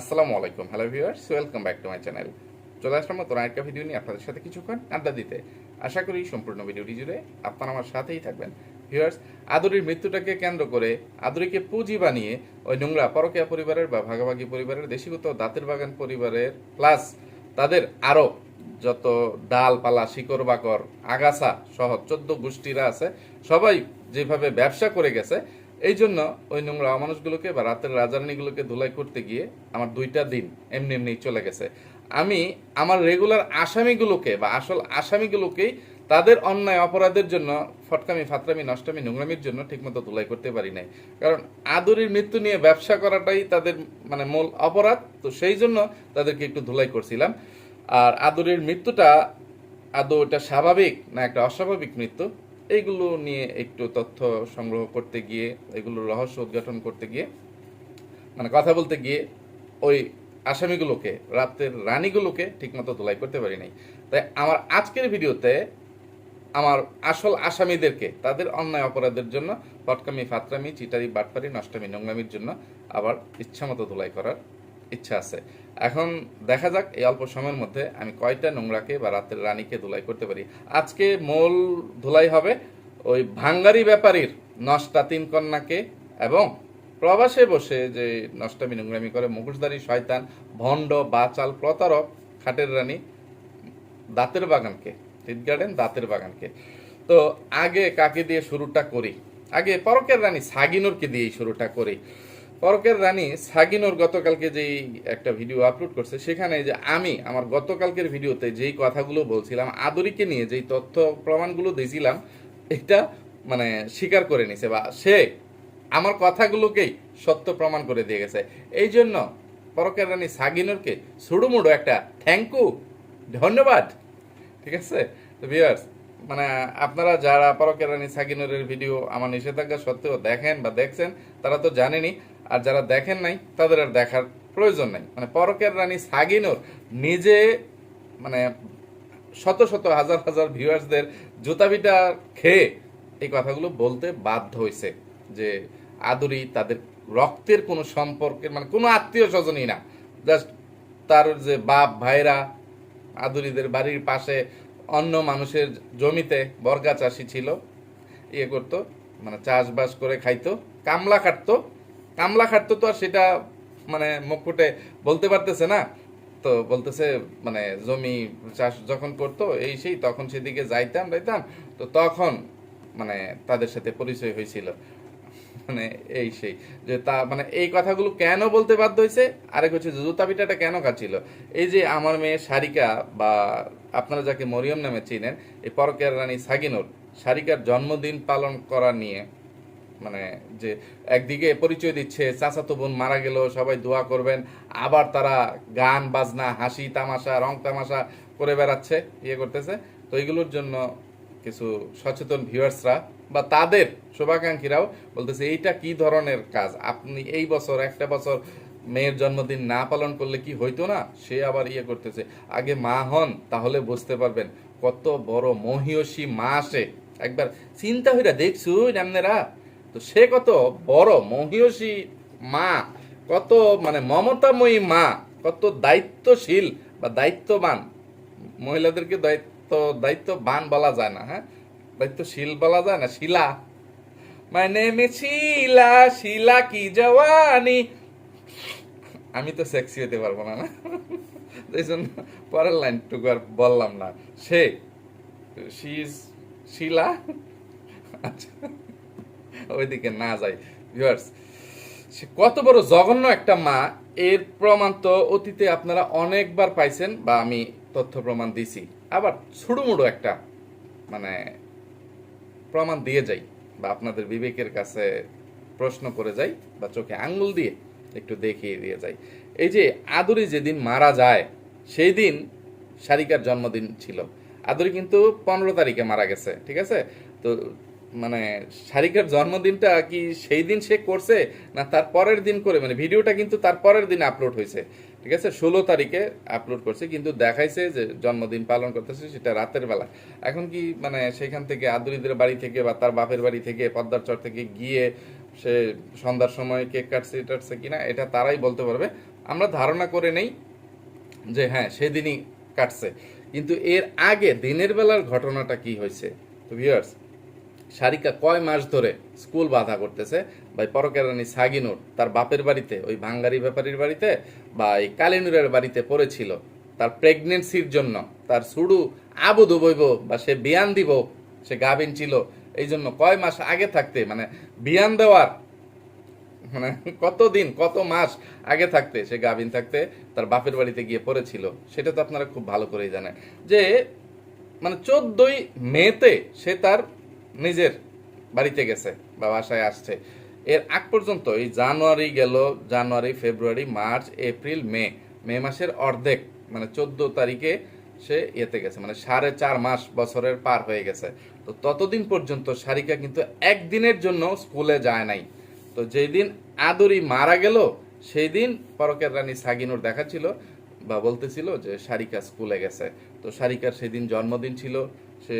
আসসালামু আলাইকুম। Hello viewers welcome back to my channel চলে আসলাম নতুন আরেকটা ভিডিও নিয়ে আপনাদের সাথে কিছুক্ষণ আড্ডা দিতে। আশা করি সম্পূর্ণ ভিডিওটি জুড়ে আপনারা আমার সাথেই থাকবেন। ভিউয়ার্স আদুরির মৃত্যুটাকে কেন্দ্র করে আদুরিকে পুঁজি বানিয়ে ওই নোংরা পরকিয়া পরিবারের বা ভাগাভাগি পরিবারের, দেশীগত দাঁতের বাগান পরিবারের প্লাস তাদের আরও যত ডালপালা, শিকড় বাকর আগাছা সহ চোদ্দ গোষ্ঠীরা আছে, সবাই যেভাবে ব্যবসা করে গেছে এই জন্য ওই নোংরা মানুষগুলোকে বা রাতের রাজারানিগুলোকে ধুলাই করতে গিয়ে আমার দুইটা দিন এমনি এমনি চলে গেছে। আমি আমার রেগুলার আসামিগুলোকে বা আসল আসামিগুলোকেই তাদের অন্যায় অপরাধের জন্য ফটকামি, ফাতরামি, নষ্টামি, নোংরামির জন্য ঠিকমতো ধুলাই করতে পারি নাই। কারণ আদুরির মৃত্যু নিয়ে ব্যবসা করাটাই তাদের মানে মূল অপরাধ, তো সেই জন্য তাদেরকে একটু ধুলাই করছিলাম। আর আদুরির মৃত্যুটা, আদৌ এটা স্বাভাবিক না একটা অস্বাভাবিক মৃত্যু? এইগুলো নিয়ে একটু তথ্য সংগ্রহ করতে গিয়ে এগুলোর রহস্য উদ্ঘাটন করতে গিয়ে মানে কথা বলতে গিয়ে ওই আসামিগুলোকে, রাতের রানীগুলোকে ঠিকমতো ধোলাই করতে পারি নাই। তাই আমার আজকের ভিডিওতে আমার আসল আসামিদেরকে, তাদের অন্যায় অপরাধের জন্য, পটকামি, ফাতরামি, চিটারি, বাটপারি, নষ্টামি, নোংরামির জন্য আবার ইচ্ছামতো ধুলাই করার ইচ্ছা আছে। এখন দেখা যাক এই অল্প সময়ের মধ্যে আমি কয়টা নোংরাকে বা রাতের রানীকে ধুলাই করতে পারি। আজকে মূল ধুলাই হবে ওই ভাঙ্গারি ব্যাপারীর নষ্টা তিন কন্যাকে এবং প্রবাসে বসে যে নষ্টামি নোংরামি করে মুখোশধারী শয়তান, ভণ্ড, বাচাল, প্রতারক, খাটের রানী, দাঁতের বাগানকে, টিট গার্ডেন, দাঁতের বাগানকে। তো আগে কাকে দিয়ে শুরুটা করি? আগে পরকের রানী সাগিনুরকে দিয়েই শুরুটা করি। পরকের রানী সাগিনোর গতকালকে যেই একটা ভিডিও আপলোড করছে, সেখানে যে আমি আমার গতকালকের ভিডিওতে যেই কথাগুলো বলছিলাম, আদরিকে নিয়ে যেই তথ্য প্রমাণগুলো দিয়েছিলাম, এটা মানে স্বীকার করে নিছে বা সে আমার কথাগুলোকেই সত্য প্রমাণ করে দিয়ে গেছে। এই জন্য পরকের রানী সাগিনোরকে সুড়ুমুড়ো একটা থ্যাংক ইউ ধন্যবাদ, ঠিক আছে? তো ভিউয়ার্স মানে আপনারা যারা পরকের রানী সাকিনুরের ভিডিও আমার নিষেধাজ্ঞা সত্ত্বেও দেখেন বা দেখছেন, তারা তো জানেনই আর যারা দেখেন নাই, তাদের আর দেখার প্রয়োজন নাই। মানে পরকের রানী সাগিনুর নিজে মানে শত শত হাজার হাজার ভিউয়ার্সদের জুতাবিটা খেয়ে এই কথাগুলো বলতে বাধ্য হয়েছে যে আদুরি তাদের রক্তের কোনো সম্পর্কের মানে কোনো আত্মীয় স্বজনই না। জাস্ট তার যে বাপ, ভাইরা আদুরিদের বাড়ির পাশে অন্য মানুষের জমিতে বর্গা চাষি ছিল ইয়ে করতো মানে চাষবাস করে খাইতো, কামলা খাটতো কামলা খাটতো তো আর সেটা মানে মুখুটে বলতে পারতেছে না। তো বলতেছে মানে জমি চাষ যখন করতো, এই সেই, তখন সেদিকে যাইতাম যাইতাম, তো তখন মানে তাদের সাথে পরিচয় হয়েছিল। মানে এই সেই, যে তা মানে এই কথাগুলো কেন বলতে বাধ্য হয়েছে? আরেক হচ্ছে জুতা পিঠাটা কেন খাচ্ছিল এই যে আমার মেয়ে সারিকা বা আপনারা যাকে মরিয়ম নামে চিনেন, এই পরকের রানী সাগিনুর, সারিকার জন্মদিন পালন করা নিয়ে মানে যে একদিকে পরিচয় দিচ্ছে, চাচাতো বোন মারা গেল, সবাই দোয়া করবেন। আবার তারা গান, বাজনা, হাসি, তামাশা, রং তামাশা করে বেড়াচ্ছে ইয়ে করতেছে। তো এইগুলোর জন্য কিছু সচেতন ভিউয়ার্সরা বা তাদের শুভাকাঙ্ক্ষীরাও বলতেছে, এইটা কি ধরনের কাজ? আপনি এই বছর, একটা বছর মেয়ের জন্মদিন না পালন করলে কি হইতো না? সে আবার ইয়ে করতেছে, আগে মা হন, তাহলে বুঝতে পারবেন কত বড় মহিয়সী মা আসে। একবার চিন্তা হইরা দেখছু আপনারা তো সে কত বড় মহিয়সী মা, কত মানে মমতাময়ী মা, কত দায়িত্বশীল বা দায়িত্ববান। মহিলাদেরকে দায়িত্ব, দায়িত্ববান বলা যায় না হ্যাঁ? দায়িত্বশীল বলা যায় না, শিলা। মানে শিলা শিলা কি জওয়ানি? আমি তো সেক্সি হতে পারব না না? এই জন্য পরের লাইনটুকু আর বললাম না। সে শিলা? আচ্ছা। ওইদিকে না যাই। ভিউয়ার্স, সে কত বড় জঘন্য একটা মা, এর প্রমাণ তো অতীতে আপনারা অনেকবার পাইছেন বা আমি তথ্য প্রমাণ দিছি আবার ছুড়ুমুড়ো একটা মানে প্রমাণ দিয়ে যাই বা আপনাদের বিবেকের কাছে প্রশ্ন করে যাই বা চোখে আঙ্গুল দিয়ে একটু দেখিয়ে দিয়ে যাই। এই যে আদুরি যেদিন মারা যায়, সেই দিন সারিকার জন্মদিন ছিল। আদুরি কিন্তু পনেরো তারিখে মারা গেছে, ঠিক আছে? তো মানে সারিকার জন্মদিনটা কি সেই দিন সে করছে, না তার পরের দিন করে? মানে ভিডিওটা কিন্তু তার পরের দিন আপলোড হয়েছে। ঠিক আছে? ষোলো তারিখে আপলোড করছে, কিন্তু দেখাইছে যে জন্মদিন পালন করতেছে সেটা রাতের বেলা। এখন কি মানে সেখান থেকে আদুরিদের বাড়ি থেকে বা তার বাপের বাড়ি থেকে পদ্মার চর থেকে গিয়ে সে সন্ধ্যার সময় কেক কাটছে টাটছে কিনা, এটা তারাই বলতে পারবে। আমরা ধারণা করে নেই যে হ্যাঁ সেদিনই কাটছে। কিন্তু এর আগে দিনের বেলার ঘটনাটা কি হয়েছে? তো ভিউয়ার্স সারিকা কয় মাস ধরে স্কুল বাধা করতেছে। ভাই পরকেরানি সাগিনুর তার বাপের বাড়িতে, ওই ভাঙ্গারি ব্যাপারীর বাড়িতে বা এই কালিনুরের বাড়িতে পড়েছিল। তার প্রেগনেন্সির জন্য তার সুডু আবু দুবইব বা সে বিয়ান দিব, সে গাভিন ছিল। এই জন্য কয় মাস আগে থাকতে মানে বিয়ান দেওয়ার মানে কতদিন কত মাস আগে থাকতে, সে গাভিন থাকতে তার বাপের বাড়িতে গিয়ে পড়েছিল। সেটা তো আপনারা খুব ভালো করেই জানেন। যে মানে চোদ্দই মেতে সে তার নিজের বাড়িতে গেছে বা বাসায় আসছে। এর আগ পর্যন্ত এই জানুয়ারি গেল, জানুয়ারি, ফেব্রুয়ারি, মার্চ, এপ্রিল, মে। মে মাসের অর্ধেক মানে চোদ্দ তারিখে সে ইয়েতে গেছে মানে সাড়ে চার মাস বছরের পার হয়ে গেছে। তো ততদিন পর্যন্ত সারিকা কিন্তু একদিনের জন্য স্কুলে যায় নাই। তো যেই দিন আদরি মারা গেল, সেই দিন পরকের রানী সাগিনুর দেখাচ্ছিল বা বলতেছিল যে সারিকা স্কুলে গেছে। তো সারিকার সেদিন জন্মদিন ছিল, সে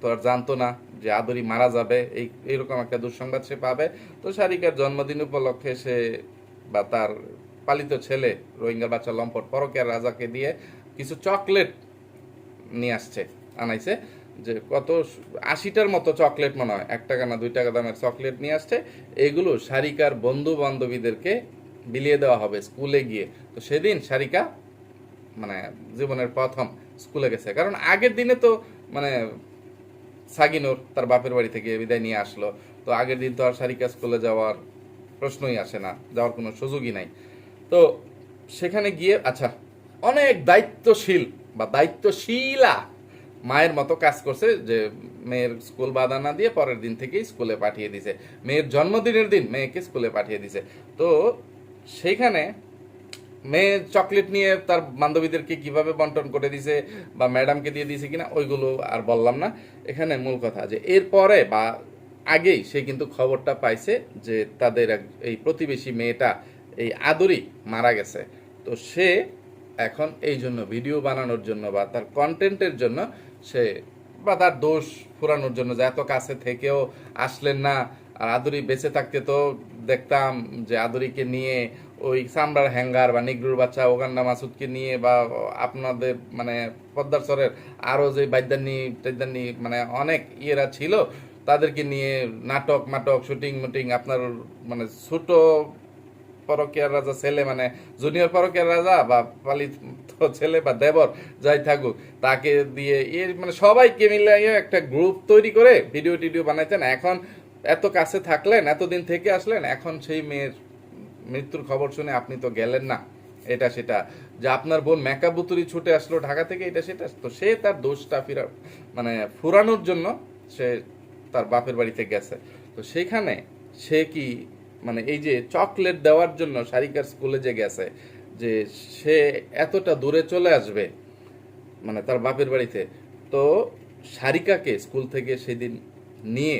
তো আর জানতো না যে আদরি মারা যাবে, এই, এইরকম একটা দুঃসংবাদ সে পাবে। তো সারিকার জন্মদিন উপলক্ষে সে বা তার পালিত ছেলে রোহিঙ্গার বাচ্চা লম্পট পরকের রাজাকে দিয়ে কিছু চকলেট নিয়ে আসছে, আনাইছে। যে কত আশিটার মতো চকলেট মনে হয়, এক টাকা না দুই টাকা দামের চকলেট নিয়ে আসছে। এগুলো সারিকার বন্ধু বান্ধবীদেরকে বিলিয়ে দেওয়া হবে স্কুলে গিয়ে। তো সেদিন সারিকা মানে জীবনের প্রথম স্কুলে গেছে। কারণ আগের দিনে তো মানে সাগিনুর তার বাপের বাড়ি থেকে বিদায় নিয়ে আসলো। তো আগের দিন তো আর সারিকা স্কুলে যাওয়ার প্রশ্নই আসে না, যাওয়ার কোনো সুযোগই নাই। তো সেখানে গিয়ে আচ্ছা অনেক দায়িত্বশীল বা দায়িত্বশীলা মায়ের মতো কাজ করছে যে মেয়ের স্কুল বাধা না দিয়ে পরের দিন থেকেই স্কুলে পাঠিয়ে দিছে। মেয়ের জন্মদিনের দিন মেয়েকে স্কুলে পাঠিয়ে দিছে। তো সেইখানে মেয়ে চকলেট নিয়ে তার বান্ধবীদেরকে কীভাবে বন্টন করে দিছে বা ম্যাডামকে দিয়ে দিয়েছে কিনা, ওইগুলো আর বললাম না। এখানে মূল কথা যে, এরপরে বা আগেই সে কিন্তু খবরটা পাইছে যে তাদের এই প্রতিবেশী মেয়েটা এই আদরি মারা গেছে। তো সে এখন এই জন্য ভিডিও বানানোর জন্য বা তার কন্টেন্টের জন্য সে বা তার দোষ ফুরানোর জন্য যে এত কাছে থেকেও আসলেন না। আর আদরি বেঁচে থাকতে তো দেখতাম যে আদরিকে নিয়ে ওই সামরার হ্যাঙ্গার বা নিগ্রুর বাচ্চা ওগান্ডা মাসুদকে নিয়ে বা আপনাদের মানে পদ্মার স্বরের আরও যে বাইদানি টাইদানি মানে অনেক ইয়েরা ছিল, তাদেরকে নিয়ে নাটক, মাটক, শুটিং, মুটিং, আপনার মানে ছোট পরকিয়ার রাজা, ছেলে মানে জুনিয়র পরকিয়ার রাজা বা পালিত ছেলে বা দেবর যাই থাকুক, তাকে দিয়ে এর মানে সবাইকে মিলে একটা গ্রুপ তৈরি করে ভিডিও টিডিও বানাইতেন। এখন এত কাছে থাকলেন, এতদিন থেকে আসলেন, এখন সেই মেয়ের মৃত্যুর খবর শুনে আপনি তো গেলেন না। এটা সেটা। যে আপনার বোন মেকাবুতুরি ছুটে আসলো ঢাকা থেকে, এটা সেটা। তো সে তার দোষটা ফিরা মানে ফুরানোর জন্য সে তার বাপের বাড়িতে গেছে। তো সেখানে সে কি মানে এই যে চকলেট দেওয়ার জন্য সারিকার স্কুলে যে গেছে, যে সে এতটা দূরে চলে আসবে মানে তার বাপের বাড়িতে, তো সারিকাকে স্কুল থেকে সেদিন নিয়ে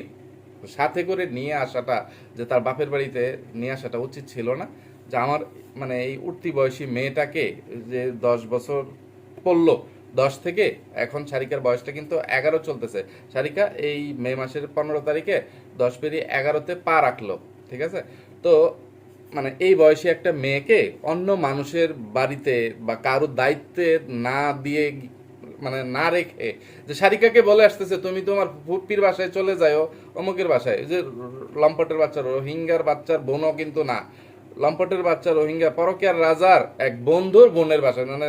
সাথে করে নিয়ে আসাটা, যে তার বাপের বাড়িতে নিয়ে আসাটা উচিত ছিল না। যে আমার মানে এই উঠতি বয়সী মেয়েটাকে যে দশ বছর পড়ল, দশ থেকে এখন সারিকার বয়সটা কিন্তু এগারো চলতেছে। সারিকা এই মে মাসের পনেরো তারিখে দশ পেরিয়ে এগারোতে পা রাখল, ঠিক আছে? তো মানে এই বয়সী একটা মেয়েকে অন্য মানুষের বাড়িতে বা কারোর দায়িত্বে না দিয়ে মানে না রেখে যে সারিকাকে বলে আসতেছে, তুমি তোমার ফুপির বাসায় চলে যাও অমুকের বাসায়। যে লম্পটের বাচ্চা, রোহিঙ্গার বাচ্চার বোনও কিন্তু না। লম্পটের বাচ্চা, রোহিঙ্গা, পরকিয়ার রাজার এক বন্ধুর বোনের বাসায়। মানে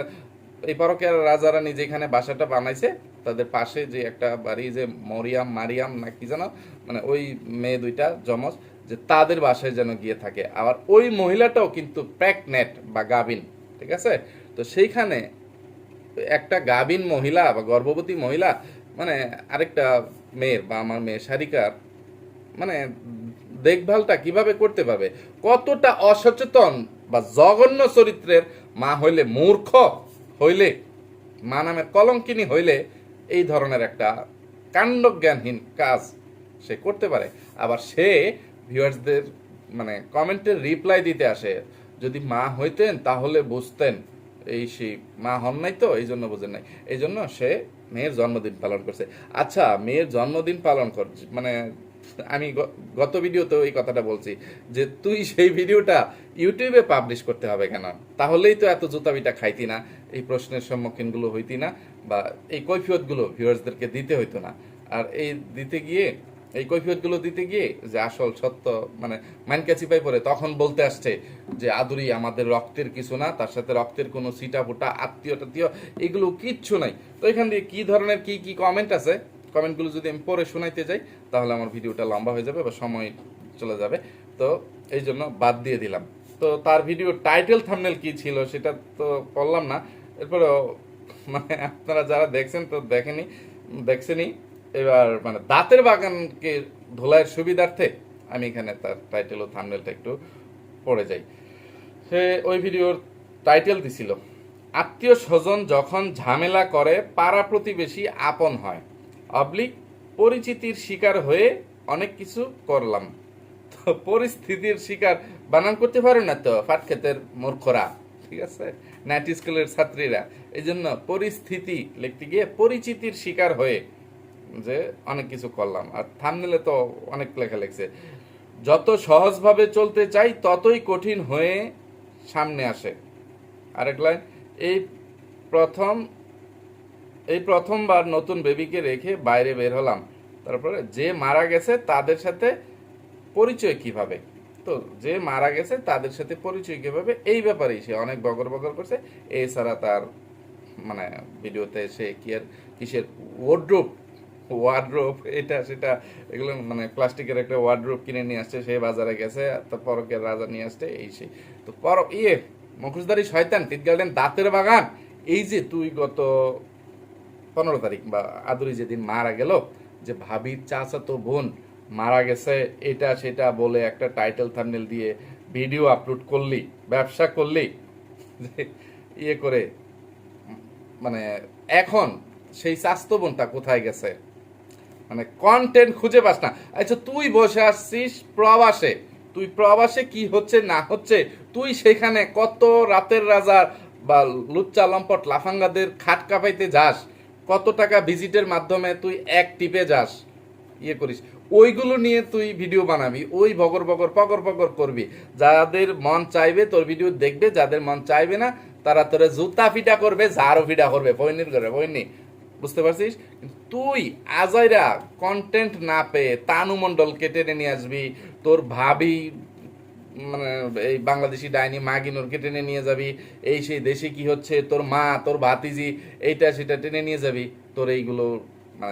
এই পরকিয়ার রাজারা এখানে বাসাটা বানাইছে, তাদের পাশে যে একটা বাড়ি, যে মরিয়াম, মারিয়াম না কি জানো মানে ওই মেয়ে দুইটা জমজ যে তাদের বাসায় যেন গিয়ে থাকে। আবার ওই মহিলাটাও কিন্তু প্রেগনেট বা গাবিন ঠিক আছে? তো সেইখানে একটা গাবিন মহিলা বা গর্ভবতী মহিলা মানে আরেকটা মেয়ের বা আমার মেয়ে সারিকার মানে দেখভালটা কীভাবে করতে পারবে? কতটা অসচেতন বা জঘন্য চরিত্রের মা হইলে মূর্খ হইলে, মা নামের কলঙ্কিনী হইলে এই ধরনের একটা কাণ্ডজ্ঞানহীন কাজ সে করতে পারে। আবার সে ভিউয়ার্সদের মানে কমেন্টের রিপ্লাই দিতে আসে, যদি মা হইতেন তাহলে বুঝতেন এই সেই মা হন নাই তো, এই জন্য বোঝেন নাই। এই জন্য সে মেয়ের জন্মদিন পালন করছে। আচ্ছা মেয়ের জন্মদিন পালন কর মানে আমি গত ভিডিওতে এই কথাটা বলছি যে তুই সেই ভিডিওটা ইউটিউবে পাবলিশ করতে হবে কেন? তাহলেই তো এত জুতাবিটা খাইতি না, এই প্রশ্নের সম্মুখীনগুলো হইতি না বা এই কৈফিয়তগুলো ভিউয়ার্সদেরকে দিতে হইতো না। আর এই দিতে গিয়ে এই কৈফিয়তগুলো দিতে গিয়ে যে আসল সত্য মানে মান ক্যাচিপাই পরে তখন বলতে আসছে যে, আদুরি, আমাদের রক্তের কিছু না, তার সাথে রক্তের কোনো সিটা ফুটা আত্মীয় টাত্মীয় এগুলো কিচ্ছু নাই। তো এখান দিয়ে কি ধরনের, কি কি কমেন্ট আছে? কমেন্টগুলো যদি আমি পড়ে শোনাইতে যাই, তাহলে আমার ভিডিওটা লম্বা হয়ে যাবে বা সময় চলে যাবে। তো এই জন্য বাদ দিয়ে দিলাম। তো তার ভিডিও টাইটেল থামনেল কি ছিল সেটা তো বললাম না। এরপরেও মানে আপনারা যারা দেখছেন তো দেখেনি দেখছেনি এবার মানে দাঁতের বাগানকে ধোলাইয়ের সুবিধার্থে আমি এখানে তার টাইটেল ও থামনেলটা একটু পড়ে যাই। সে ওই ভিডিওর টাইটেল দিছিল, আত্মীয় স্বজন যখন ঝামেলা করে, পাড়া প্রতিবেশী আপন হয়। অবলিক পরিচিতির শিকার হয়ে অনেক কিছু করলাম। তো পরিস্থিতির শিকার বানান করতে পারে না তো? ফাট ক্ষেতের মূর্খরা। ঠিক আছে? নাইট স্কুলের ছাত্রীরা। এই জন্য পরিস্থিতি লিখতে গিয়ে পরিচিতির শিকার হয়ে যে অনেক কিছু করলাম। আর থামনেলে তো অনেক লেখা লেখছে। যত সহজভাবে চলতে চাই, ততই কঠিন হয়ে সামনে আসে। আরেক লাইন এই প্রথম, এই প্রথমবার নতুন বেবিকে রেখে বাইরে বের হলাম। তারপরে যে মারা গেছে, তাদের সাথে পরিচয় কীভাবে? তো যে মারা গেছে, তাদের সাথে পরিচয় কীভাবে? এই ব্যাপারেই সে অনেক বগর বগর করছে। এছাড়া তার মানে ভিডিওতে সে কি আর, কিসের ওয়ার্ড্রোপ ওয়ার্ড্রোপ এটা সেটা, এগুলো মানে প্লাস্টিকের একটা ওয়ার্ড্রোপ কিনে নিয়ে আসছে, সে বাজারে গেছে, তো পরকের রাজা নিয়ে আসছে, এই সেই। তো পর ইয়ে মুখোশধারী শয়তান, টিট গার্ডেন, দাঁতের বাগান। এই যে তুই গত পনেরো তারিখ বা আদুরি যেদিন মারা গেল, যে ভাবি ভাবির চাচাতো বোন মারা গেছে, এটা সেটা বলে একটা টাইটেল থাম্বনেল দিয়ে ভিডিও আপলোড করলি, ব্যবসা করলি ইয়ে করে মানে এখন সেই স্বাস্থ্য বোনটা কোথায় গেছে? মানে কন্টেন্ট খুঁজে পাস না। আচ্ছা তুই বসে আসছিস প্রবাসে। তুই প্রবাসে কি হচ্ছে, না হচ্ছে? তুই সেখানে কত রাতের রাজার বা লুচ্চা লম্পট লাফাঙ্গাদের খাট কাপাইতে যাস? কত টাকা ভিজিটের মাধ্যমে তুই এক টিপে যাস? ইয়ে করিস। ওইগুলো নিয়ে তুই ভিডিও বানাবি। ওই বগর বগর পগর পগর করবি। যাদের মন চাইবে, তোর ভিডিও দেখবে। যাদের মন চাইবে না, তারা তোরে জুতা ফিটা করবে ঝাড়ও ফিটা করবে। বইনির করে বইনি বুঝতে পারছিস? তুই আজাইরা কন্টেন্ট না পেয়ে তানু কেটে টেনে নিয়ে আসবি, তোর ভাবি মানে এই বাংলাদেশি ডাইনি মাগিনোরকে টেনে নিয়ে যাবি, এই সেই দেশে কি হচ্ছে, তোর মা, তোর ভাতিজি, এইটা সেটা টেনে নিয়ে যাবি, তোর এইগুলো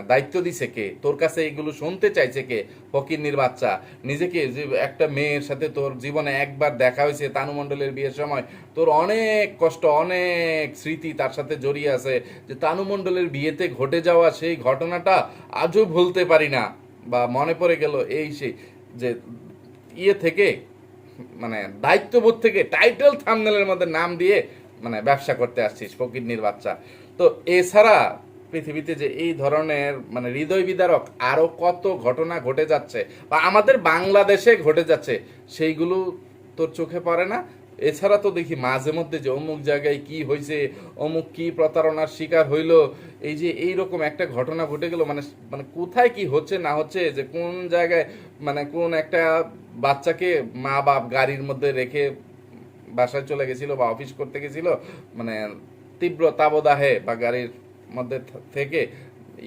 দায়িত্ব দিছে কে? তোর কাছে এইগুলো শুনতে চাইছে কে? ফকিরনির বাচ্চা। নিজেকে যে একটা মেয়ের সাথে তোর জীবনে একবার দেখা হয়েছে তানু মণ্ডলের বিয়ের সময়, তোর অনেক কষ্ট, অনেক স্মৃতি তার সাথে জড়িয়ে আছে যে তানু মণ্ডলের বিয়েতে ঘটে যাওয়া সেই ঘটনাটা আজও ভুলতে পারি না। বা মনে পড়ে গেল এই সেই যে ইয়ে থেকে মানে দায়িত্ববোধ থেকে টাইটেল থামনেলের মধ্যে নাম দিয়ে মানে ব্যবসা করতে আসছিস ফকিরনির বাচ্চা। তো এছাড়া পৃথিবীতে যে এই ধরনের মানে হৃদয় বিদারক আরও কত ঘটনা ঘটে যাচ্ছে বা আমাদের বাংলাদেশে ঘটে যাচ্ছে, সেইগুলো তোর চোখে পড়ে না? এছাড়া তো দেখি মাঝে মধ্যে যে অমুক জায়গায় কি হয়েছে অমুক কি প্রতারণার শিকার হইল, এই যে এই রকম একটা ঘটনা ঘটে গেল মানে মানে কোথায় কি হচ্ছে না হচ্ছে, যে কোন জায়গায় মানে কোন একটা বাচ্চাকে মা বাপ গাড়ির মধ্যে রেখে বাসায় চলে গেছিল বা অফিস করতে গেছিল মানে তীব্র তাবদাহে বা গাড়ির মধ্যে থেকে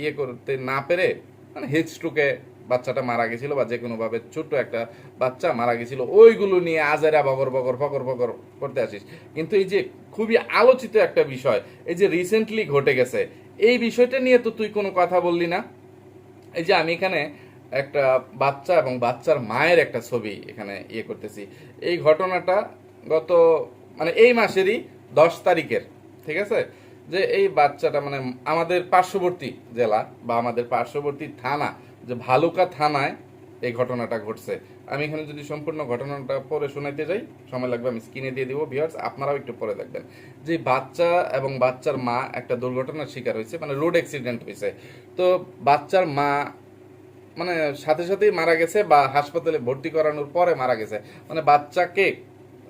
ইয়ে করতে না পেরে মানে হিট স্ট্রোকে বাচ্চাটা মারা গেছিল বা যে কোনোভাবে ছোট্ট একটা বাচ্চা মারা গেছিল, ওইগুলো নিয়ে আজেরা বগর বগর, ফকর ফকর করতে আসিস। কিন্তু এই যে খুবই আলোচিত একটা বিষয়, এই যে রিসেন্টলি ঘটে গেছে, এই বিষয়টা নিয়ে তো তুই কোনো কথা বললি না। এই যে আমি এখানে একটা বাচ্চা এবং বাচ্চার মায়ের একটা ছবি এখানে ইয়ে করতেছি। এই ঘটনাটা গত মানে এই মাসেরই দশ তারিখের, ঠিক আছে? যে এই বাচ্চাটা মানে আমাদের পার্শ্ববর্তী জেলা বা আমাদের পার্শ্ববর্তী থানা, যে ভালুকা থানায় এই ঘটনাটা ঘটছে। আমি এখানে যদি সম্পূর্ণ ঘটনাটা পরে শোনাইতে যাই, সময় লাগবে আমি স্ক্রিনে দিয়ে দিব। ভিউয়ার্স আপনারাও একটু পরে দেখবেন। যে বাচ্চা এবং বাচ্চার মা একটা দুর্ঘটনার শিকার হয়েছে মানে রোড অ্যাক্সিডেন্ট হয়েছে। তো বাচ্চার মা মানে সাথে সাথেই মারা গেছে বা হাসপাতালে ভর্তি করানোর পরে মারা গেছে। মানে বাচ্চাকে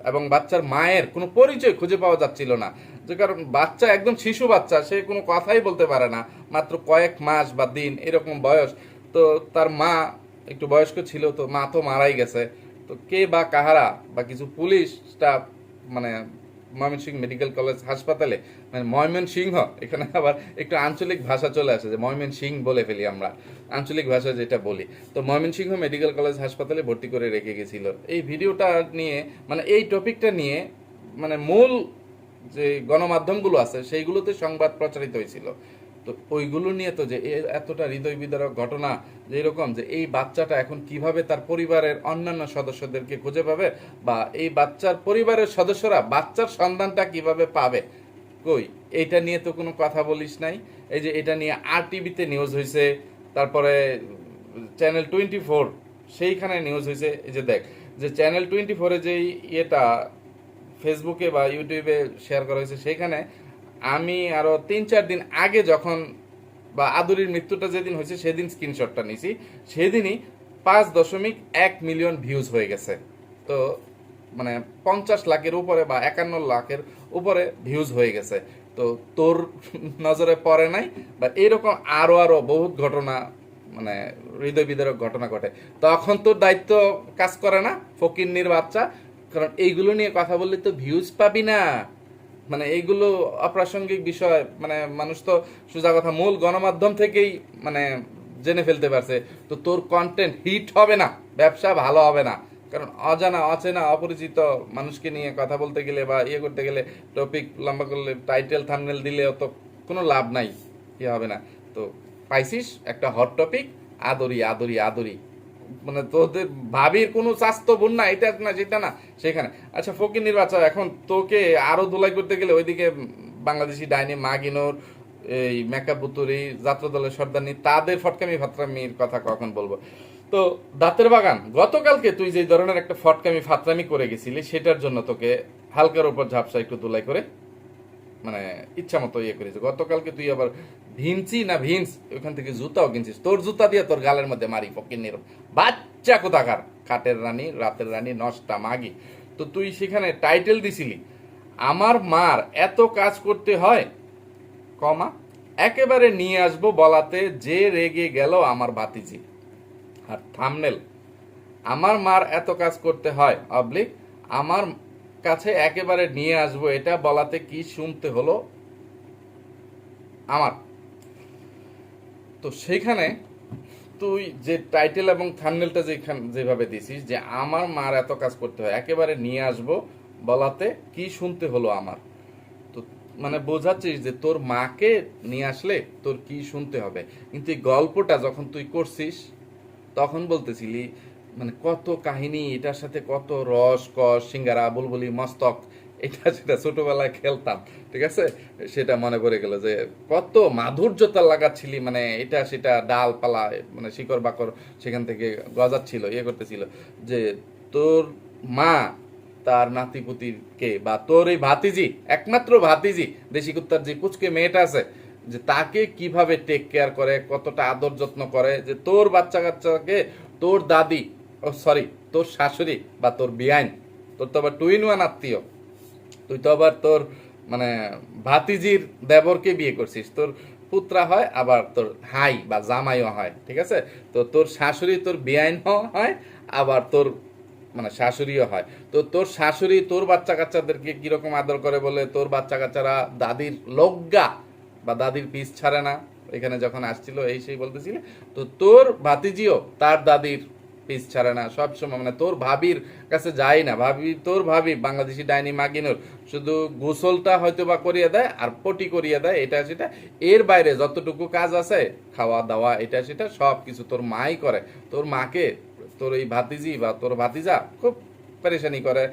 এবং বাচ্চার মায়ের কোনো পরিচয় খুঁজে পাওয়া যাচ্ছিল না। যে কারণ বাচ্চা একদম শিশু বাচ্চা, সে কোনো কথাই বলতে পারে না। মাত্র কয়েক মাস বা দিন এরকম বয়স। তো তার মা একটু বয়স্ক ছিল, তো মা তো মারাই গেছে। তো কে বা কাহারা বা কিছু পুলিশ স্টাফ মানে ময়মনসিংহ মেডিকেল কলেজ হাসপাতালে। মানে ময়মনসিংহ, এখানে আবার একটু আঞ্চলিক ভাষা চলে আসে যে ময়মন সিং বলে ফেলি আমরা। আঞ্চলিক ভাষা যেটা বলি। তো ময়মনসিংহ মেডিকেল কলেজ হাসপাতালে ভর্তি করে রেখে গেছিল। এই ভিডিওটা নিয়ে মানে এই টপিকটা নিয়ে মানে মূল যে গণমাধ্যমগুলো আছে, সেইগুলোতে সংবাদ প্রচারিত হয়েছিল। তো ওইগুলো নিয়ে তো যে এতটা হৃদয় বিদারক ঘটনা যে এরকম যে এই বাচ্চাটা এখন কীভাবে তার পরিবারের অন্যান্য সদস্যদেরকে খুঁজে পাবে বা এই বাচ্চার পরিবারের সদস্যরা বাচ্চার সন্ধানটা কীভাবে পাবে? কই এটা নিয়ে তো কোনো কথা বলিস নাই। এই যে এটা নিয়ে আর টিভিতে নিউজ হয়েছে তারপরে চ্যানেল টোয়েন্টি ফোর সেইখানে নিউজ হয়েছে এই যে দেখ, যে চ্যানেল টোয়েন্টি ফোরে যেই ইয়েটা ফেসবুকে বা ইউটিউবে শেয়ার করা হয়েছে সেখানে আমি আরও তিন, চার দিন আগে যখন বা আদুরির মৃত্যুটা যেদিন হয়েছে, সেদিন স্ক্রিনশটটা নিয়েছি সেদিনই পাঁচ দশমিক এক মিলিয়ন ভিউজ হয়ে গেছে। তো মানে পঞ্চাশ লাখের উপরে বা একান্ন লাখের উপরে ভিউজ হয়ে গেছে। তো তোর নজরে পড়ে নাই, বা এরকম আরও আরও বহুত ঘটনা মানে হৃদয় বিদারক ঘটনা ঘটে। তখন তোর দায়িত্ব কাজ করে না, ফকিন্নির বাচ্চা। কারণ এইগুলো নিয়ে কথা বললে তো ভিউজ পাবি না। মানে এইগুলো অপ্রাসঙ্গিক বিষয় মানে মানুষ তো সোজা কথা, মূল গণমাধ্যম থেকেই মানে জেনে ফেলতে পারছে। তো তোর কন্টেন্ট হিট হবে না, ব্যবসা ভালো হবে না। কারণ অজানা, অচেনা, অপরিচিত মানুষকে নিয়ে কথা বলতে গেলে বা ইয়ে করতে গেলে টপিক লম্বা করলে টাইটেল থামনেল দিলে তো কোনো লাভ নাই কি হবে না। তো পাইছিস একটা হট টপিক আদরি আদরি আদরি। মানে তোদের ভাবির কোনো স্বাস্থ্য বোন না, এটা না, সেটা না, সেখানে। আচ্ছা ফকির নির্বাচন এখন তোকে আরও ধুলাই করতে গেলে ওইদিকে বাংলাদেশি ডাইনি মাগিনোর, এই মেকআপ বুতুরি যাত্রা দলের সর্দানি তাদের ফটকামি ফাতরামির কথা কখন বলব? তো দাঁতের বাগান, গতকালকে তুই যে ধরনের একটা ফটকামি ফাতরামি করে গেছিলি, সেটার জন্য তোকে হালকার উপর ঝাপসা একটু ধুলাই করে মানে ইচ্ছা মতো ইয়ে করেছে। গতকালকে তুই আবার ভিনচি না ভিন্স, ওখান থেকে জুতাও কিনছিস। তোর জুতা দিয়ে তোর গালের মধ্যে মারি ফকির বাচ্চা কোথাকার? কাটের রানী, রাতের রানী, নষ্টা মাগি। তো তুই সেখানে টাইটেল দিছিলি। আমার মার এত কাজ করতে হয়? কমা, একেবারে নিয়ে আসব বলাতে যে রেগে গেল আমার ভাতিজি। আর থামনেল, আমার মার এত কাজ করতে হয়? অবলিক আমার কাছে একেবারে নিয়ে আসব, এটা বলাতে কি শুনতে হলো? আমার। তো সেইখানে তুই যে টাইটেল এবং থামনেলটা যেখান, যেভাবে দিছিস, যে আমার মার এত কাজ করতে হয়, একেবারে নিয়ে আসব, বলাতে কি শুনতে হলো আমার? তো মানে বোঝাচ্ছিস যে তোর মাকে নিয়ে আসলে তোর কি শুনতে হবে। কিন্তু এই গল্পটা যখন তুই করছিস, তখন বলতেছিলি মানে কত কাহিনী, এটার সাথে কত রস কস সিঙ্গারা, বুলবুলি, মস্তক, এটা সেটা ছোটবেলায় খেলতাম, ঠিক আছে? সেটা মনে পড়ে গেল যে কত মাধুর্যতা লাগাচ্ছিলি মানে এটা সেটা ডাল পালা মানে শিকড় বাকর সেখান থেকে গজাচ্ছিল ইয়ে করতেছিল যে তোর মা, তার নাতিপুতিকে বা তোর এই ভাতিজি, একমাত্র ভাতিজি, দেশি কুত্তার যে কুচকে মেয়েটা আছে, যে তাকে কীভাবে টেক কেয়ার করে, কতটা আদর যত্ন করে, যে তোর বাচ্চা কাচ্চাকে তোর দাদি ও সরি তোর শাশুড়ি বা তোর বিআইন তোর তো আবার টুইন ওয়ান আত্মীয়, তুই তো আবার তোর মানে ভাতিজির দেবরকে বিয়ে করছিস, তোর পুত্রা হয়, আবার তোর হাই বা জামাইও হয়, ঠিক আছে? তো তোর শাশুড়ি তোর বেআইন হয়, আবার তোর মানে শাশুড়িও হয়। তো তোর শাশুড়ি তোর বাচ্চা কাচ্চাদেরকে কীরকম আদর করে বলে, তোর বাচ্চা কাচ্চারা দাদির লজ্ঞা বা দাদির পিস ছাড়ে না? এখানে যখন আসছিল, এই সেই বলতেছিলে, তো তোর ভাতিজিও তার দাদির পিস ছাড়ে না। সবসময় মানে তোর ভাবির কাছে যাই না। ভাবি, তোর ভাবি বাংলাদেশি ডাইনি মাগিনুর। শুধু গোসলটা হয়তো বা করিয়ে দেয় আর পটি করিয়ে দেয়, এটা সেটা। এর বাইরে যতটুকু কাজ আছে, খাওয়া দাওয়া, এটা সেটা সব কিছু তোর মাই করে। তোর মাকে, তোর এই ভাতিজি বা তোর ভাতিজা খুব পেরেশানি করে।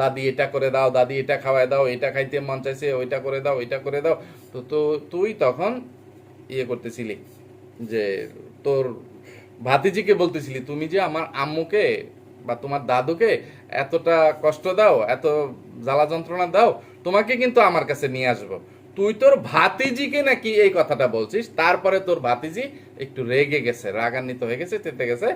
দাদি এটা করে দাও, দাদি এটা খাওয়ায় দাও, এটা খাইতে মন চাইছে, ওইটা করে দাও, ওইটা করে দাও। তো তো তুই তখন ইয়ে করতেছিলি যে তোর ভাতিজিকে বলতেছিলি, তুমি যে আমার আম্মুকে বা তোমার দাদুকে এতটা কষ্ট দাও, এত জ্বালা যন্ত্রণা দাও, তোমাকে কিন্তু আমার কাছে নিয়ে আসব। তুই তোর ভাতিজিকে নাকি এই কথাটা বলছিস? তারপরে তোর ভাতিজি একটু রেগে গেছে, রাগান্বিত হয়ে গেছে তেতে গেছে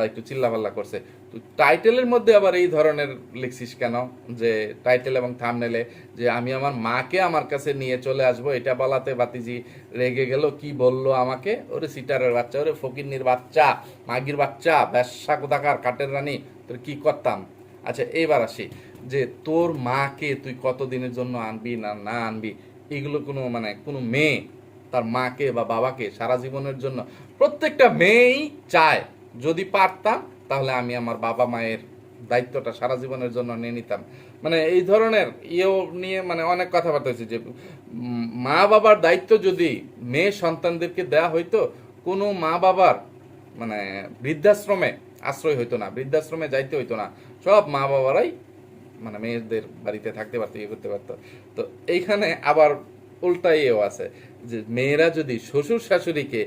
বা একটু চিল্লাপাল্লা করছে। তো টাইটেলের মধ্যে আবার এই ধরনের লিখছিস কেন? যে টাইটেল এবং থামনেলে যে আমি আমার মাকে আমার কাছে নিয়ে চলে আসব, এটা বলাতে বাতিজি রেগে গেল, কি বলল আমাকে? ওরে সিটারের বাচ্চা, ওরে ফকিরনির বাচ্চা, মাগির বাচ্চা, ব্যবসা কোথাকার কাটের রানী, তোর কি করতাম? আচ্ছা এইবার আসি। যে তোর মাকে তুই কতদিনের জন্য আনবি না না আনবি? এগুলো কোনো মানে কোনো মেয়ে তার মাকে বা বাবাকে সারা জীবনের জন্য প্রত্যেকটা মেয়েই চায়। যদি পারতাম, তাহলে আমি আমার বাবা মায়ের দায়িত্বটা সারা জীবনের জন্য নিয়ে নিতাম। মানে এই ধরনের ইয়েও নিয়ে মানে অনেক কথাবার্তা হয়েছে যে মা বাবার দায়িত্ব যদি মেয়ে সন্তানদেরকে দেয়া হইতো, কোনো মা বাবার মানে বৃদ্ধাশ্রমে আশ্রয় হইতো না, বৃদ্ধাশ্রমে যাইতে হইতো না। সব মা বাবারাই মানে মেয়েদের বাড়িতে থাকতে পারতো ইয়ে করতে পারতো। তো এইখানে আবার উল্টা ইয়েও আছে যে, মেয়েরা যদি শ্বশুর শাশুড়িকে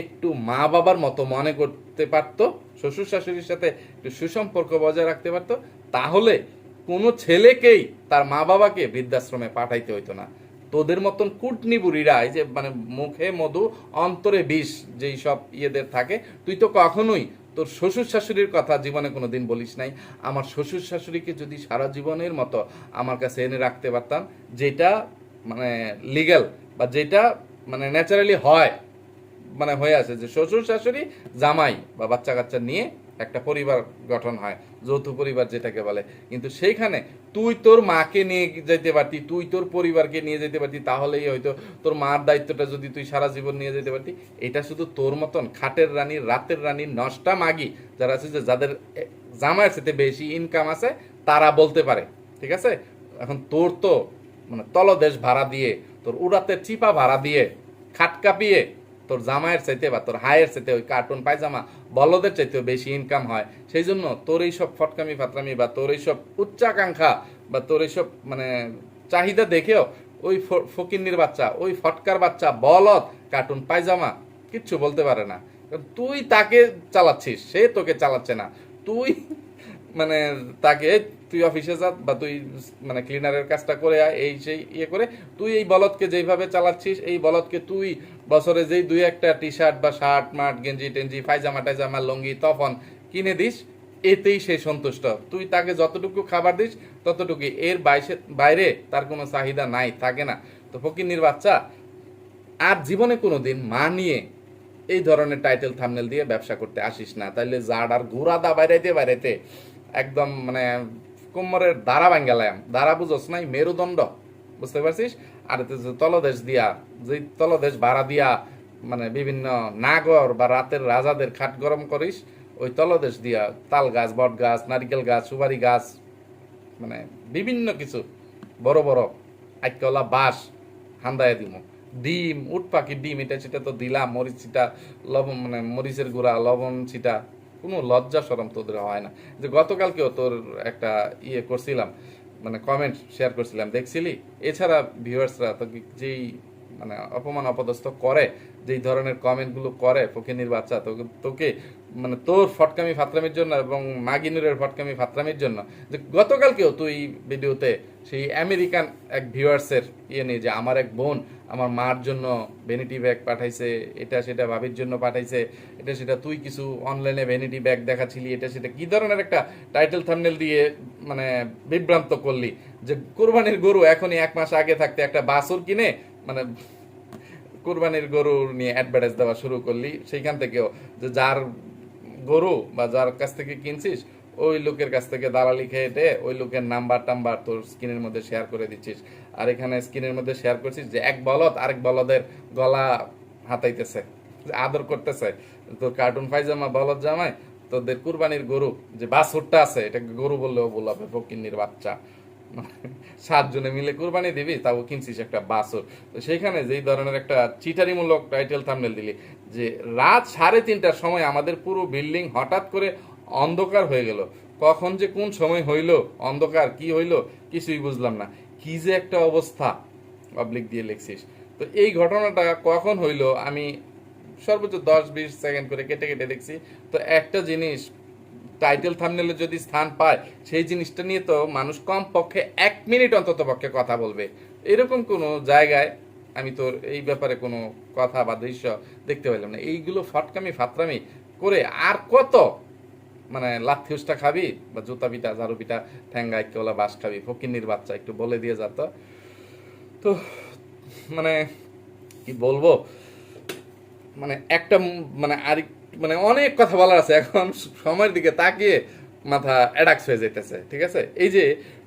একটু মা বাবার মতো মনে করতে পারতো, শ্বশুর শাশুড়ির সাথে একটু সুসম্পর্ক বজায় রাখতে পারতো, তাহলে কোনো ছেলেকেই তার মা বাবাকে বৃদ্ধাশ্রমে পাঠাইতে হইতো না। তোদের মতন কুটনি বুড়িরা যে মানে মুখে মধু, অন্তরে বিষ যেই সব ইয়েদের থাকে, তুই তো কখনোই তোর শ্বশুর শাশুড়ির কথা জীবনে কোনো দিন বলিস নাই। আমার শ্বশুর শাশুড়িকে যদি সারা জীবনের মতো আমার কাছে এনে রাখতে পারতাম, যেটা মানে লিগ্যাল বা যেটা মানে ন্যাচারালি হয় মানে হয়ে আছে যে শ্বশুর শাশুড়ি জামাই বা বাচ্চা কাচ্চা নিয়ে একটা পরিবার গঠন হয়, যৌথ পরিবার যেটাকে বলে। কিন্তু সেইখানে তুই তোর মাকে নিয়ে যেতে পারতি, তুই তোর পরিবারকে নিয়ে যেতে পারতি, তাহলেই হয়তো তোর মার দায়িত্বটা যদি তুই সারা জীবন নিয়ে যেতে পারতি। এটা শুধু তোর মতন, খাটের রানী, রাতের রানী, নষ্টা মাগি যারা আছে যে যাদের জামাইয়ের সাথে বেশি ইনকাম আছে, তারা বলতে পারে, ঠিক আছে? এখন তোর তো মানে তলদেশ ভাড়া দিয়ে, তোর উড়াতে চিপা ভাড়া দিয়ে, খাট কাঁপিয়ে তোর জামায়ের চাইতে বা তোর হায়ের চাইতে ওই কার্টুন পায়জামা বলদের চাইতেও বেশি ইনকাম হয়। সেই জন্য তোর এইসব ফটকামি ফাতরামি বা তোর এইসব উচ্চাকাঙ্ক্ষা বা তোর এইসব মানে চাহিদা দেখেও ওই ফকিন্নির বাচ্চা ওই ফটকার বাচ্চা বলদ কার্টুন পায়জামা কিচ্ছু বলতে পারে না। তুই তাকে চালাচ্ছিস সে তোকে চালাচ্ছে না। তুই মানে তাকে "এই, তুই অফিসে যা বা তুই মানে ক্লিনারের কাজটা করে আয়, এই সেই ইয়ে করে। তুই এই বলদকে যেইভাবে চালাচ্ছিস, এই বলদকে তুই বছরে যেই দুই একটা টি শার্ট বা শার্ট মার্ট, গেঞ্জি, টেঞ্জি, পায়জামা টাইজামা লঙ্গি তখন কিনে দিস, এতেই সে সন্তুষ্ট। তুই তাকে যতটুকু খাবার দিস ততটুকু এর বাইরে তার কোনো চাহিদা নাই, থাকে না। তো ফকিন্নির বাচ্চা, আর জীবনে কোনোদিন মা নিয়ে এই ধরনের টাইটেল থামনেল দিয়ে ব্যবসা করতে আসিস না। তাইলে জাড আর ঘোরা দা বাইরাইতে বাইরাইতে একদম মানে কোমরের দ্বারা ভাঙ্গালাম দ্বারা বুঝোস নাই, মেরুদণ্ড। বুঝতে পারছিস? আর তলদেশ দিয়া, যে তলদেশ ভাড়া দিয়া মানে বিভিন্ন নাগর বা রাতের রাজাদের খাট গরম করিস, ওই তলদেশ দিয়া তাল গাছ, বট গাছ, নারিকেল গাছ, সুপারি গাছ মানে বিভিন্ন কিছু বড় বড় আইকলা বাঁশ হান্দায় দিব ডিম উট পাখির ডিম এটা সেটা তো দিলাম, মরিচ ছিটা, লবণ মানে মরিচের গুঁড়া, লবণ ছিটা। কোনো লজ্জা সরম তোদের হয় না। যে গতকালকেও তোর একটা ইয়ে করছিলাম মানে কমেন্ট শেয়ার করছিলাম, দেখছিলি? এছাড়া ভিউয়ার্সরা তো যেই মানে অপমান অপদস্থ করে, যেই ধরনের কমেন্টগুলো করে, ফকিনির বাচ্চা তোকে তোকে মানে তোর ফটকামি ফাতরামির জন্য এবং মাগিনুরের ফটকামি ফাতরামির জন্য, যে গতকালকেও তুই ভিডিওতে সেই আমেরিকান এক ভিউয়ার্সের ইয়ে নিয়ে যে আমার এক বোন আমার মার জন্য ভ্যানিটি ব্যাগ পাঠাইছে, এটা সেটা ভাবির জন্য পাঠাইছে, এটা সেটা তুই কিছু অনলাইনে ভ্যানিটি ব্যাগ দেখাচ্ছিলি, এটা সেটা কি ধরনের একটা টাইটেল থাম্বনেল দিয়ে মানে বিভ্রান্ত করলি? যে কোরবানির গরু এখনই এক মাস আগে থাকতে একটা বাছুর কিনে মানে কোরবানির গরু নিয়ে অ্যাডভার্টাইজ দেওয়া শুরু করলি, সেইখান থেকেও যে যার গরু বা যার কাছ থেকে কিনছিস, ওই লোকের কাছ থেকে দালালি খেয়ে ওই লোকের নাম্বার টাম্বার তোর স্ক্রিনের মধ্যে শেয়ার করে দিচ্ছিস। আর এখানে স্ক্রিনের মধ্যে শেয়ার করছিস যে এক বলদ আরেক বলদের গলা হাতাইতেছে আদর করতেছে। তোর কার্টুন পায়জামা, বলদ জামাই, তোদের কুরবানির গরু, যে বাছুরটা আছে এটা গরু বললেও বলবে ফকিন্নির বাচ্চা। সাতজনে মিলে কুরবানি দিবি, তাও কিনছিস একটা বাছুর। তো সেইখানে যেই ধরনের একটা চিটারিমূলক টাইটেল থামনেল দিলি, যে রাত সাড়ে তিনটার সময় আমাদের পুরো বিল্ডিং হঠাৎ করে অন্ধকার হয়ে গেল। কখন যে কোন সময় হইল, অন্ধকার কি হইল, কিছুই বুঝলাম না। কি যে একটা অবস্থা পাবলিক দিয়ে লিখছিস। তো এই ঘটনাটা কখন হইল? আমি সর্বোচ্চ দশ বিশ সেকেন্ড করে কেটে কেটে দেখছি। তো একটা জিনিস টাইটেল থামনেলে যদি স্থান পায়, সেই জিনিসটা নিয়ে তো মানুষ কম পক্ষে এক মিনিট অন্তত পক্ষে কথা বলবে। এরকম কোনো জায়গায় আমি তোর এই ব্যাপারে কোনো কথা বা দৃশ্য দেখতে পেলাম না। এইগুলো ফটকামি, ফাতরামি করে আর কত মানে লাথিউসটা খাবি বা জুতা পিঠা, ঝাড়ু পিঠা, ঠ্যাঙ্গা একটু বলা বাস খাবি, ফকিন্নির বাচ্চা একটু বলে দিয়ে যা তো। তো মানে কি বলব? মানে একটা মানে আর মানে অনেক কথা বলার আছে, এখন সময়ের দিকে তাকিয়ে মাথা অ্যাডাক্স হয়ে যেতেছে ঠিক আছে? এই যে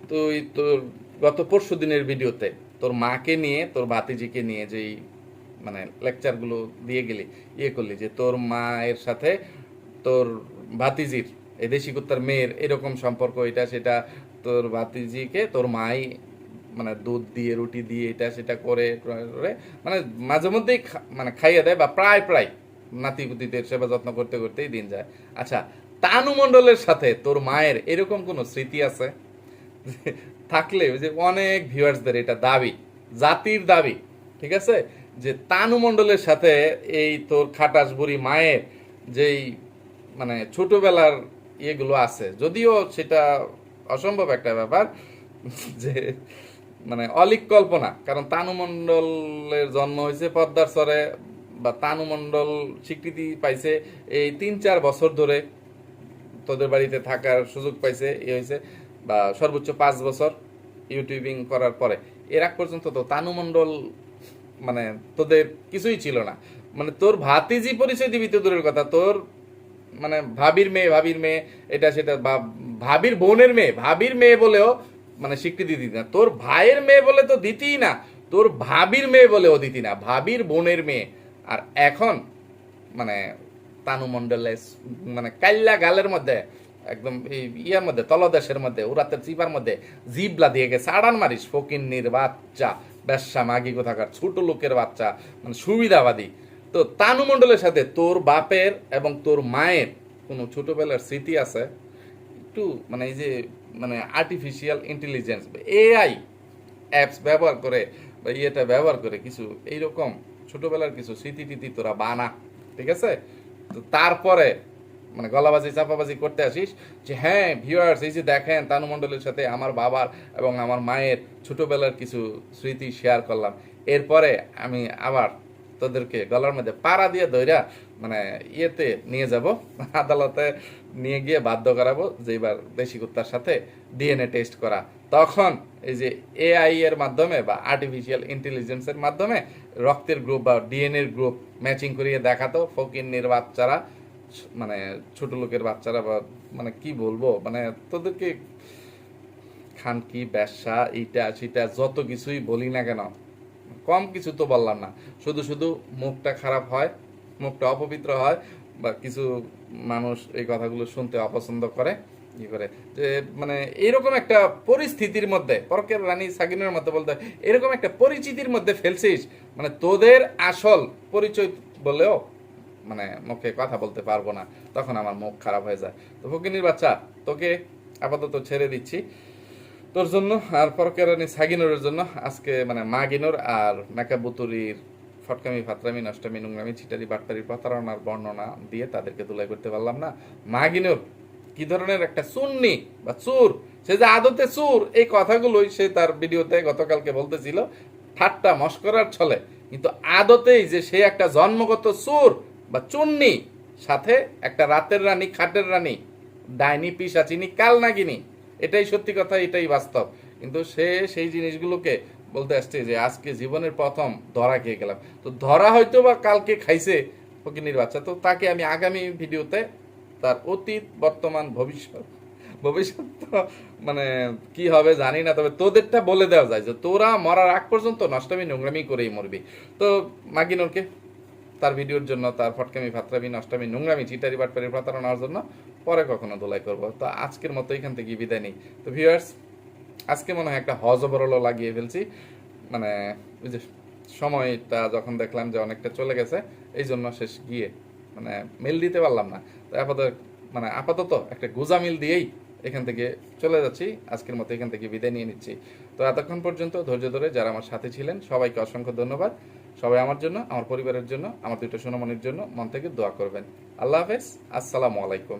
তুই তোর গত পরশু দিনের ভিডিওতে তোর মাকে নিয়ে, তোর ভাতিজিকে নিয়ে যেই মানে লেকচারগুলো দিয়ে গেলি ইয়ে করলি যে তোর মায়ের সাথে তোর ভাতিজির, এই দেশি কুত্তার মেয়ের এরকম সম্পর্ক, এটা সেটা তোর ভাতিজিকে, তোর মাই মানে দুধ দিয়ে, রুটি দিয়ে, এটা সেটা করে মানে মাঝে মধ্যেই মানে খাইয়ে দেয় বা প্রায় প্রায় নাতিপুতিদের সেবা যত্ন করতে করতেই দিন যায়। আচ্ছা তানু মণ্ডলের সাথে তোর মায়ের এরকম কোনো স্মৃতি আছে? থাকলে যে অনেক ভিউয়ার্সদের এটা দাবি, জাতির দাবি, ঠিক আছে? যে তানু মণ্ডলের সাথে এই তোর খাটাস বুড়ি মায়ের যেই মানে ছোটবেলার ইয়েগুলো আছে। যদিও সেটা অসম্ভব একটা ব্যাপার যে মানে অলিক কল্পনা। কারণ তানু মণ্ডলের জন্ম হয়েছে পদ্মার স্বরে বা তানু মণ্ডল স্বীকৃতি পাইছে এই তিন চার বছর ধরে। তোদের বাড়িতে থাকার সুযোগ পাইছে, এ হয়েছে, বা সর্বোচ্চ পাঁচ বছর ইউটিউবিং করার পরে। এর আগ পর্যন্ত তো তানু মণ্ডল মানে তোদের কিছুই ছিল না। মানে তোর ভাতিজি পরিচয় দিবি তো দূরের কথা, তোর মানে ভাবির মেয়ে ভাবির মেয়ে, এটা সেটা ভাবির বোনের মেয়ে, ভাবির মেয়ে বলেও মানে স্বীকৃতি দিতি না। তোর ভাইয়ের মেয়ে বলে তো দিতিই না, তোর ভাবির মেয়ে বলেও দিতি না, ভাবির বোনের মেয়ে। আর এখন মানে তানু মন্ডলের মানে কাল্লা গালের মধ্যে, একদম ইয়ার মধ্যে, তলদেশের মধ্যে উরাতের চিপার মধ্যে জিবলা দিয়ে গেছে, আড়ান মারিস, ফকিন্নির বাচ্চা ব্যবসা মাগি কোথাকার, ছোট লোকের বাচ্চা মানে সুবিধাবাদী। তো তানু মন্ডলের সাথে তোর বাপের এবং তোর মায়ের কোনো ছোটবেলার স্মৃতি আছে? একটু মানে এই যে মানে আর্টিফিশিয়াল ইন্টেলিজেন্স এআই অ্যাপস ব্যবহার করে বা ইয়েটা ব্যবহার করে কিছু এইরকম ছোটবেলার কিছু স্মৃতি টিতি তোরা বানা, ঠিক আছে? তো তারপরে মানে গলাবাজি, চাপাবাজি করতে আসিস যে হ্যাঁ ভিউয়ার্স এই যে দেখেন তানু মণ্ডলের সাথে আমার বাবার এবং আমার মায়ের ছোটবেলার কিছু স্মৃতি শেয়ার করলাম। এরপরে আমি আবার তোদেরকে গলার মধ্যে পাড়া দিয়ে ধইরা মানে ইয়েতে নিয়ে যাব, আদালতে নিয়ে গিয়ে বাধ্য করাবো যে এবার দেশি কুত্তার সাথে ডিএনএ টেস্ট করা। তখন এই যে এআই এর মাধ্যমে বা আর্টিফিশিয়াল ইন্টেলিজেন্সের মাধ্যমে রক্তের গ্রুপ বা ডিএনএর গ্রুপ ম্যাচিং করিয়ে দেখাতো ফকিন্নির বাচ্চারা মানে ছোট লোকের বাচ্চারা বা মানে কি বলব মানে তোদেরকে খানকি ব্যবসা, এইটা সেটা যত কিছুই বলি না কেন কম কিছু তো বললাম না। শুধু শুধু মুখটা খারাপ হয়, মুখটা অপবিত্র হয়, বা কিছু মানুষ এই কথাগুলো শুনতে অপছন্দ করে, ই করে। যে মানে এরকম একটা পরিস্থিতির মধ্যে পরকের রানী সাকিনের মধ্যে বলতে এরকম একটা পরিচিতির মধ্যে ফেলছিস মানে তোদের আসল পরিচয় বলেও মানে মুখে কথা বলতে পারব না। তখন আমার মুখ খারাপ হয়ে যায়। তো ফকিনির বাচ্চা, তোকে আপাতত ছেড়ে দিচ্ছি। তোর জন্য আর পরকেরানি সাগিনোরের জন্য আজকে মানে মাগিনোর আর মেকাবুতুরির ফটকামি, ফাতরামি, নষ্টামি, নোংরামি, ছিটারি বাট্টারি প্রতারণার বর্ণনা দিয়ে তাদেরকে তুলাই করতে পারলাম না। মাগিনোর কি ধরনের একটা সুন্নি বা চুর? সে যে আদতে চুর, এই কথাগুলোই সে তার ভিডিওতে গতকালকে বলতেছিল, ঠাট্টা মস্করার ছলে। কিন্তু আদতেই যে সে একটা জন্মগত চুর বা চুন্নি, সাথে একটা রাতের রানী, খাটের রানী, ডাইনি, পিসাচিনি কাল নাগিনী এটাই সত্যি কথা, এটাই বাস্তব। কিন্তু সে সেই জিনিসগুলোকে বলতে আসছে যে, আজকে জীবনের প্রথম ধরা খেয়ে গেলাম। তো ধরা হয়তো বা কালকে খাইছে ফকিনির বাচ্চা, তো তাকে আমি আগামী ভিডিওতে তার অতীত, বর্তমান, ভবিষ্যৎ ভবিষ্যৎ মানে কি হবে জানি না, তবে তোদেরটা বলে দেওয়া যায় যে, তোরা মরার আগ পর্যন্ত নষ্টামি নোংরামি করেই মরবি। তো মাগিন মাগিনোরকে তার ভিডিওর জন্য, তার ফটকামি, ফাতরামি, নষ্টামি, নোংরামি, চিটারি, বাটপারি প্রতারণার জন্য পরে কখনো দোলাই করব। তো আজকের মতো এখান থেকে বিদায় নেই। তো ভিউয়ার্স আজকে মনে হয় একটা হজ হজবরল লাগিয়ে ফেলছি। মানে ওই যে সময়টা যখন দেখলাম যে অনেকটা চলে গেছে এই জন্য শেষ গিয়ে মানে মিল দিতে পারলাম না। তো আপাতত মানে আপাতত একটা গুজা মিল দিয়েই এখান থেকে চলে যাচ্ছি। আজকের মতো এখান থেকে বিদায় নিয়ে নিচ্ছি। তো এতক্ষণ পর্যন্ত ধৈর্য ধরে যারা আমার সাথে ছিলেন, সবাইকে অসংখ্য ধন্যবাদ। সবাই আমার জন্য, আমার পরিবারের জন্য, আমার দুটো সোনামণির জন্য মন থেকে দোয়া করবেন। আল্লাহ হাফেজ, আসসালামু আলাইকুম।